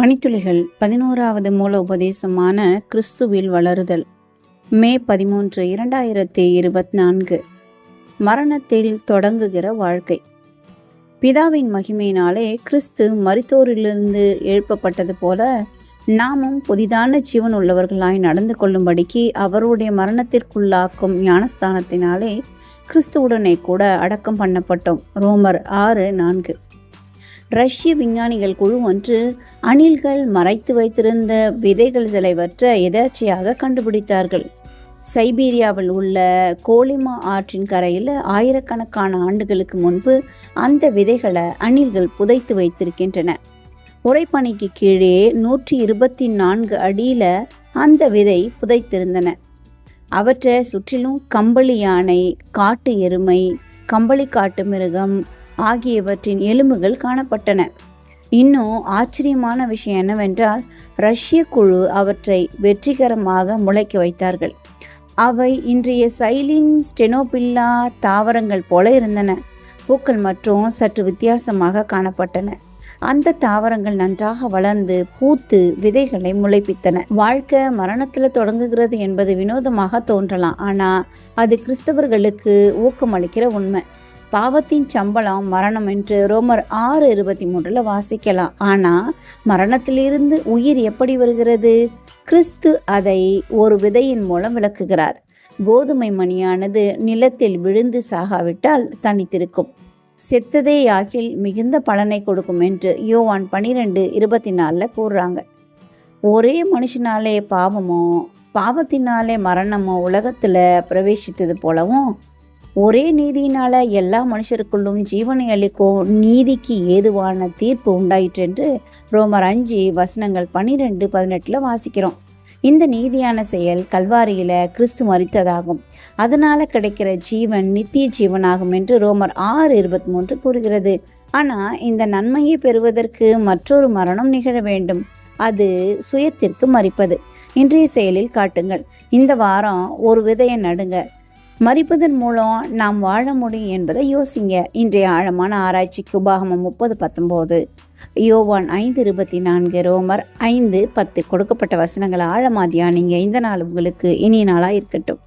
பனித்துளிகள் பதினோராவது மூல உபதேசமான கிறிஸ்துவில் வளருதல். மே பதிமூன்று இரண்டாயிரத்தி இருபத்தி நான்கு மரணத்தில் தொடங்குகிற வாழ்க்கை. பிதாவின் மகிமையினாலே கிறிஸ்து மருத்தோரிலிருந்து எழுப்பப்பட்டது போல நாமும் புதிதான ஜீவன் உள்ளவர்களாய் நடந்து கொள்ளும்படிக்கு அவருடைய மரணத்திற்குள்ளாக்கும் ஞானஸ்தானத்தினாலே கிறிஸ்துவுடனே கூட அடக்கம் பண்ணப்பட்டோம். ரோமர் ஆறு நான்கு. ரஷ்ய விஞ்ஞானிகள் குழு ஒன்று அணில்கள் மறைத்து வைத்திருந்த விதைகள் சிலைவற்ற எதாச்சியாக கண்டுபிடித்தார்கள். சைபீரியாவில் உள்ள கோலிமா ஆற்றின் கரையில் ஆயிரக்கணக்கான ஆண்டுகளுக்கு முன்பு அந்த விதைகளை அணில்கள் புதைத்து வைத்திருக்கின்றன. உரைப்பணிக்கு கீழே நூற்றி இருபத்தி நான்கு அடியில் அந்த விதை புதைத்திருந்தன. அவற்றை சுற்றிலும் கம்பளி யானை காட்டு எருமை கம்பளி காட்டு மிருகம் ஆகியவற்றின் எலும்புகள் காணப்பட்டன. இன்னும் ஆச்சரியமான விஷயம் என்னவென்றால் ரஷ்ய குழு அவற்றை வெற்றிகரமாக முளைக்க வைத்தார்கள். அவை இன்றைய சைலின் ஸ்டெனோபில்லா தாவரங்கள் போல இருந்தன. பூக்கள் மற்றும் சற்று வித்தியாசமாக காணப்பட்டன. அந்த தாவரங்கள் நன்றாக வளர்ந்து பூத்து விதைகளை முளைப்பித்தன. வாழ்க்கை மரணத்தில் தொடங்குகிறது என்பது வினோதமாக தோன்றலாம். ஆனால் அது கிறிஸ்தவர்களுக்கு ஊக்கமளிக்கிற உண்மை. பாவத்தின் சம்பளம் மரணம் என்று ரோமர் ஆறு இருபத்தி மூன்றில் வாசிக்கலாம். ஆனால் மரணத்திலிருந்து உயிர் எப்படி வருகிறது? கிறிஸ்து அதை ஒரு விதையின் மூலம் விளக்குகிறார். கோதுமை மணியானது நிலத்தில் விழுந்து சாகாவிட்டால் தனித்திருக்கும். செத்ததே யாகில் மிகுந்த பலனை கொடுக்கும் என்று யோவான் பனிரெண்டு இருபத்தி நாலில் கூறுறாங்க. ஒரே மனுஷனாலே பாவமோ பாவத்தினாலே மரணமோ உலகத்தில் பிரவேசித்தது போலவும் ஒரே நீதியினால எல்லா மனுஷருக்குள்ளும் ஜீவனை அளிக்கும் நீதிக்கு ஏதுவான தீர்ப்பு உண்டாயிற்று என்று ரோமர் அஞ்சு வசனங்கள் பன்னிரெண்டு பதினெட்டில் வாசிக்கிறோம். இந்த நீதியான செயல் கல்வாரியில் கிறிஸ்து மறித்ததாகும் அதனால் கிடைக்கிற ஜீவன் நித்திய ஜீவனாகும் என்று ரோமர் ஆறு இருபத்தி மூன்று கூறுகிறது. ஆனால் இந்த நன்மையை பெறுவதற்கு மற்றொரு மரணம் நிகழ வேண்டும். அது சுயத்திற்கு மறிப்பது இன்றைய செயலில் காட்டுங்கள். இந்த வாரம் ஒரு விதையை நடுங்க. மறிப்பதன் மூலம் நாம் வாழ முடியும் என்பதை யோசிங்க. இன்றைய ஆழமான ஆராய்ச்சிக்கு உபாகமம் முப்பது பத்தொம்போது யோவான் ஐந்து இருபத்தி நான்கு ரோமர் ஐந்து பத்து கொடுக்கப்பட்ட வசனங்களை ஆழமா தியானிங்க. இந்த நாள் உங்களுக்கு இனிய நாளாக இருக்கட்டும்.